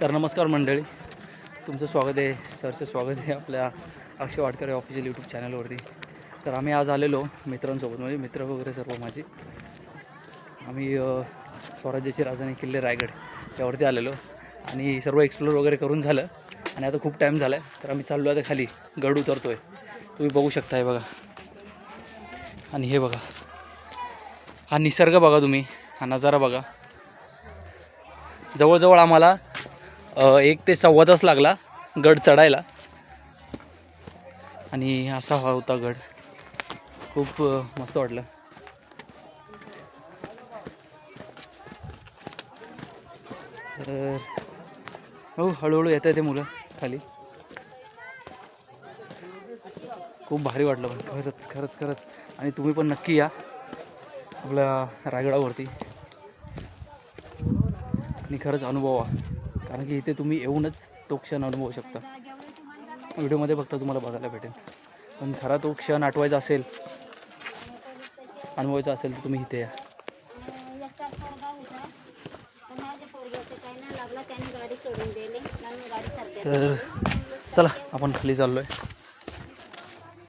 तर नमस्कार मंडळी. तुमचं स्वागत आहे. सरचं स्वागत आहे आपल्या अक्षय वाडकर ऑफिशियल यूट्यूब चॅनलवरती तर आम्ही आज आलेलो मित्रांसोबत म्हणजे मित्र वगैरे सर्व माझे. आम्ही स्वराज्याची राजधानी किल्ले रायगड यावरती आलेलो. आणि सर्व एक्सप्लोर वगैरे करून झालं. आणि आता खूप टाईम झाला आहे तर आम्ही चाललो आता खाली. गड उतरतो आहे तुम्ही बघू शकता हे बघा. आणि हे बघा. हा निसर्ग बघा तुम्ही. हा नजारा बघा. जवळजवळ आम्हाला एक ते सव्वा तास लागला गड चढायला. आणि असा हा होता गड. खूप मस्त वाटलं. तर हो हळूहळू येत आहे ते मुलं खाली. खूप भारी वाटलं पण खरंच खरंच खरंच. आणि तुम्ही पण नक्की या आपल्या रायगडावरती. आणि खरंच अनुभवा कारण की इथे तुम्ही येऊनच तो क्षण अनुभवू शकता. व्हिडिओमध्ये फक्त तुम्हाला बघायला भेटेल. पण खरा तो क्षण आठवायचा असेल अनुभवायचा असेल तर तुम्ही इथे या. तर चला आपण खाली चाललो आहे